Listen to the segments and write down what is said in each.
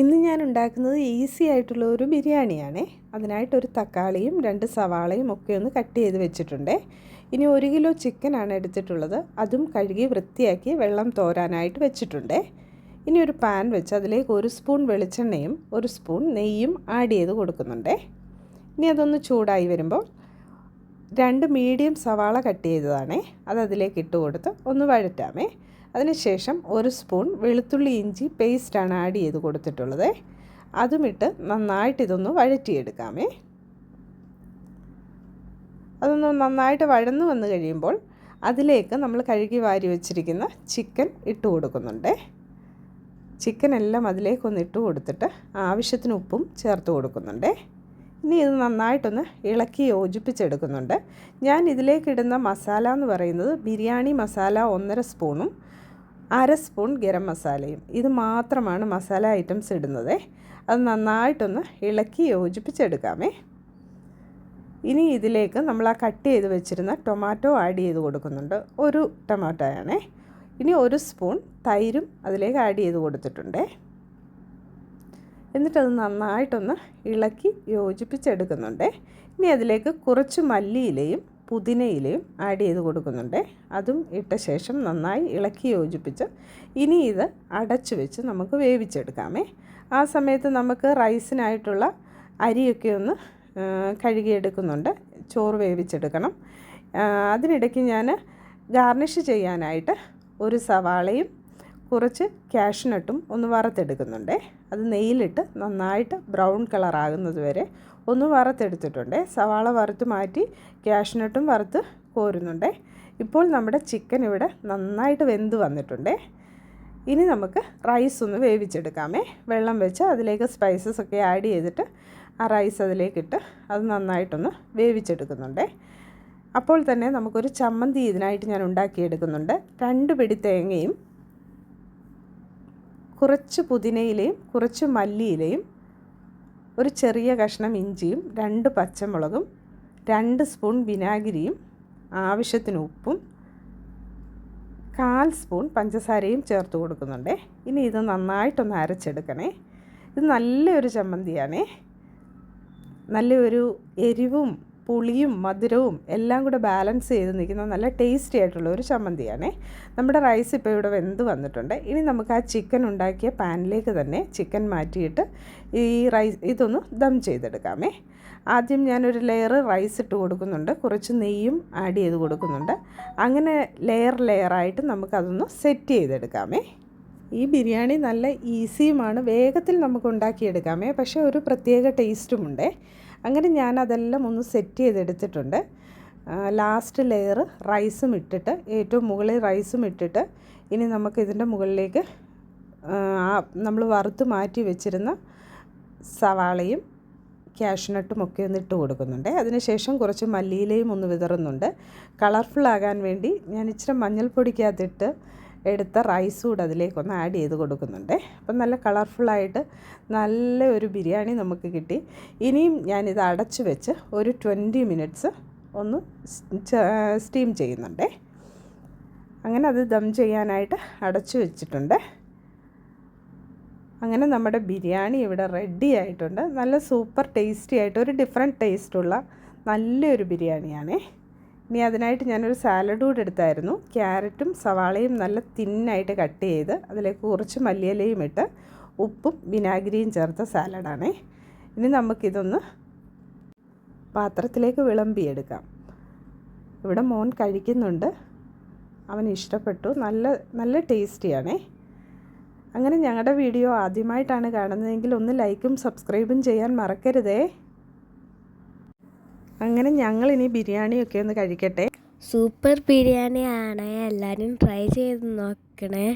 ഇന്ന് ഞാൻ ഉണ്ടാക്കുന്നത് ഈസി ആയിട്ടുള്ള ഒരു ബിരിയാണിയാണേ. അതിനായിട്ടൊരു തക്കാളിയും രണ്ട് സവാളയും ഒക്കെ ഒന്ന് കട്ട് ചെയ്ത് വെച്ചിട്ടുണ്ട്. ഇനി ഒരു കിലോ ചിക്കനാണ് എടുത്തിട്ടുള്ളത്. അതും കഴുകി വൃത്തിയാക്കി വെള്ളം തോരാനായിട്ട് വെച്ചിട്ടുണ്ട്. ഇനി ഒരു പാൻ വെച്ച് അതിലേക്ക് ഒരു സ്പൂൺ വെളിച്ചെണ്ണയും ഒരു സ്പൂൺ നെയ്യും ആഡ് ചെയ്ത് കൊടുക്കുന്നുണ്ട്. ഇനി അതൊന്ന് ചൂടായി വരുമ്പോൾ രണ്ട് മീഡിയം സവാള കട്ട് ചെയ്തതാണേ. അത് അതിലേക്ക് ഇട്ട് കൊടുത്ത് ഒന്ന് വഴറ്റാമേ. അതിനുശേഷം ഒരു സ്പൂൺ വെളുത്തുള്ളി ഇഞ്ചി പേസ്റ്റാണ് ആഡ് ചെയ്ത് കൊടുത്തിട്ടുള്ളത്. അതുമിട്ട് നന്നായിട്ട് ഇതൊന്ന് വഴറ്റിയെടുക്കാമേ. അതൊന്ന് നന്നായിട്ട് വഴന്നു വന്നു കഴിയുമ്പോൾ അതിലേക്ക് നമ്മൾ കഴുകി വാരി വെച്ചിരിക്കുന്ന ചിക്കൻ ഇട്ട് കൊടുക്കുന്നുണ്ട്. ചിക്കൻ എല്ലാം അതിലേക്കൊന്ന് ഇട്ട് കൊടുത്തിട്ട് ആവശ്യത്തിന് ഉപ്പും ചേർത്ത് കൊടുക്കുന്നുണ്ട്. ഇനി ഇത് നന്നായിട്ടൊന്ന് ഇളക്കി യോജിപ്പിച്ചെടുക്കുന്നുണ്ട്. ഞാൻ ഇതിലേക്കിടുന്ന മസാല എന്ന് പറയുന്നത് ബിരിയാണി മസാല ഒന്നര സ്പൂണും അര സ്പൂൺ ഗരം മസാലയും. ഇത് മാത്രമാണ് മസാല ഐറ്റംസ് ഇടുന്നത്. അത് നന്നായിട്ടൊന്ന് ഇളക്കി യോജിപ്പിച്ചെടുക്കാമേ. ഇനി ഇതിലേക്ക് നമ്മൾ ആ കട്ട് ചെയ്ത് വെച്ചിരുന്ന ടൊമാറ്റോ ആഡ് ചെയ്ത് കൊടുക്കുന്നുണ്ട്. ഒരു ടൊമാറ്റോയാണേ. ഇനി ഒരു സ്പൂൺ തൈരും അതിലേക്ക് ആഡ് ചെയ്ത് കൊടുത്തിട്ടുണ്ട്. എന്നിട്ടത് നന്നായിട്ടൊന്ന് ഇളക്കി യോജിപ്പിച്ചെടുക്കുന്നുണ്ട്. ഇനി അതിലേക്ക് കുറച്ച് മല്ലിയിലയും പുതിനയിലയും ആഡ് ചെയ്ത് കൊടുക്കുന്നുണ്ട്. അതും ഇട്ട ശേഷം നന്നായി ഇളക്കി യോജിപ്പിച്ച് ഇനി ഇത് അടച്ചു വെച്ച് നമുക്ക് വേവിച്ചെടുക്കാമേ. ആ സമയത്ത് നമുക്ക് റൈസിനായിട്ടുള്ള അരിയൊക്കെ ഒന്ന് കഴുകിയെടുക്കുന്നുണ്ട്. ചോറ് വേവിച്ചെടുക്കണം. അതിനിടയ്ക്ക് ഞാൻ ഗാർണിഷ് ചെയ്യാനായിട്ട് ഒരു സവാളയും കുറച്ച് കാഷ്നട്ടും ഒന്ന് വറുത്തെടുക്കുന്നുണ്ട്. അത് നെയ്യിലിട്ട് നന്നായിട്ട് ബ്രൗൺ കളർ ആകുന്നത് വരെ ഒന്ന് വറുത്തെടുത്തിട്ടുണ്ട്. സവാള വറുത്ത് മാറ്റി കാഷ്നട്ടും വറുത്ത് കോരുന്നുണ്ട്. ഇപ്പോൾ നമ്മുടെ ചിക്കൻ ഇവിടെ നന്നായിട്ട് വെന്ത് വന്നിട്ടുണ്ട്. ഇനി നമുക്ക് റൈസ് ഒന്ന് വേവിച്ചെടുക്കാമേ. വെള്ളം വെച്ച് അതിലേക്ക് സ്പൈസസ് ഒക്കെ ആഡ് ചെയ്തിട്ട് ആ റൈസ് അതിലേക്കിട്ട് അത് നന്നായിട്ടൊന്ന് വേവിച്ചെടുക്കുന്നുണ്ടേ. അപ്പോൾ തന്നെ നമുക്കൊരു ചമ്മന്തി ഇതിനായിട്ട് ഞാൻ ഉണ്ടാക്കിയെടുക്കുന്നുണ്ട്. രണ്ട് പിടി തേങ്ങയും കുറച്ച് പുതിനയിലയും കുറച്ച് മല്ലിയിലയും ഒരു ചെറിയ കഷ്ണം ഇഞ്ചിയും രണ്ട് പച്ചമുളകും രണ്ട് സ്പൂൺ വിനാഗിരിയും ആവശ്യത്തിന് ഉപ്പും കാൽ സ്പൂൺ പഞ്ചസാരയും ചേർത്ത് കൊടുക്കുന്നുണ്ട്. ഇനി ഇത് നന്നായിട്ടൊന്ന് അരച്ചെടുക്കണേ. ഇത് നല്ലൊരു ചമ്മന്തിയാണേ. നല്ലൊരു എരിവും പുളിയും മധുരവും എല്ലാം കൂടെ ബാലൻസ് ചെയ്ത് നിൽക്കുന്ന നല്ല ടേസ്റ്റി ആയിട്ടുള്ള ഒരു ചമ്മന്തിയാണേ. നമ്മുടെ റൈസ് ഇപ്പോൾ ഇവിടെ വെന്ത് വന്നിട്ടുണ്ട്. ഇനി നമുക്ക് ആ ചിക്കൻ ഉണ്ടാക്കിയ പാനിലേക്ക് തന്നെ ചിക്കൻ മാറ്റിയിട്ട് ഈ റൈസ് ഇതൊന്ന് ദം ചെയ്തെടുക്കാമേ. ആദ്യം ഞാനൊരു ലെയർ റൈസ് ഇട്ട് കൊടുക്കുന്നുണ്ട്. കുറച്ച് നെയ്യും ആഡ് ചെയ്ത് കൊടുക്കുന്നുണ്ട്. അങ്ങനെ ലെയർ ലെയറായിട്ട് നമുക്കതൊന്ന് സെറ്റ് ചെയ്തെടുക്കാമേ. ഈ ബിരിയാണി നല്ല ഈസിയുമാണ് വേഗത്തിൽ നമുക്ക് ഉണ്ടാക്കിയെടുക്കാമേ. പക്ഷേ ഒരു പ്രത്യേക ടേസ്റ്റുമുണ്ടേ അങ്ങനെ ഞാൻ അതെല്ലാം ഒന്ന് സെറ്റ് ചെയ്തെടുത്തിട്ടുണ്ട്. ലാസ്റ്റ് ലെയർ റൈസും ഇട്ടിട്ട് ഏറ്റവും മുകളിൽ റൈസും ഇട്ടിട്ട് ഇനി നമുക്ക് ഇതിന്റെ മുകളിലേക്ക് നമ്മൾ വറുത്ത് മാറ്റി വെച്ചിരുന്ന സവാളയും ക്യാഷ്നട്ടും ഒക്കെ ഒന്ന് ഇട്ട് കൊടുക്കുന്നുണ്ട്. അതിനുശേഷം കുറച്ച് മല്ലിയിലയും ഒന്ന് വിതറുന്നുണ്ട്. കളർഫുൾ വേണ്ടി ഞാൻ ഇച്ചിരി മഞ്ഞൾപ്പൊടിക്കകത്തിട്ട് എടുത്ത റൈസ് കൂടെ അതിലേക്കൊന്ന് ആഡ് ചെയ്ത് കൊടുക്കുന്നുണ്ട്. അപ്പം നല്ല കളർഫുള്ളായിട്ട് നല്ല ഒരു ബിരിയാണി നമുക്ക് കിട്ടി. ഇനിയും ഞാനിത് അടച്ച് വെച്ച് ഒരു ട്വന്റി മിനിറ്റ്സ് ഒന്ന് സ്റ്റീം ചെയ്യുന്നുണ്ട്. അങ്ങനെ അത് ദം ചെയ്യാനായിട്ട് അടച്ചു വെച്ചിട്ടുണ്ട്. അങ്ങനെ നമ്മുടെ ബിരിയാണി ഇവിടെ റെഡി ആയിട്ടുണ്ട്. നല്ല സൂപ്പർ ടേസ്റ്റി ആയിട്ട് ഒരു ഡിഫറെന്റ് ടേസ്റ്റുള്ള നല്ലൊരു ബിരിയാണിയാണേ. ഇനി അതിനായിട്ട് ഞാനൊരു സാലഡ് കൂടെ എടുത്തായിരുന്നു. ക്യാരറ്റും സവാളയും നല്ല തിന്നായിട്ട് കട്ട് ചെയ്ത് അതിലേക്ക് കുറച്ച് മല്ലിയിലയും ഇട്ട് ഉപ്പും വിനാഗിരിയും ചേർത്ത സാലഡാണേ ഇനി നമുക്കിതൊന്ന് പാത്രത്തിലേക്ക് വിളമ്പിയെടുക്കാം. ഇവിടെ മോൻ കഴിക്കുന്നുണ്ട്. അവൻ ഇഷ്ടപ്പെട്ടു. നല്ല നല്ല ടേസ്റ്റിയാണേ. അങ്ങനെ ഞങ്ങളുടെ വീഡിയോ ആദ്യമായിട്ടാണ് കാണുന്നതെങ്കിൽ ഒന്ന് ലൈക്കും സബ്സ്ക്രൈബും ചെയ്യാൻ മറക്കരുതേ. അങ്ങനെ ഞങ്ങൾ ഇനി ബിരിയാണിയൊക്കെ ഒന്ന് കഴിക്കട്ടെ. സൂപ്പർ ബിരിയാണി ആണ് എല്ലാവരും ട്രൈ ചെയ്ത് നോക്കണേ.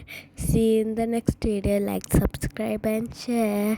See in the next video like subscribe and share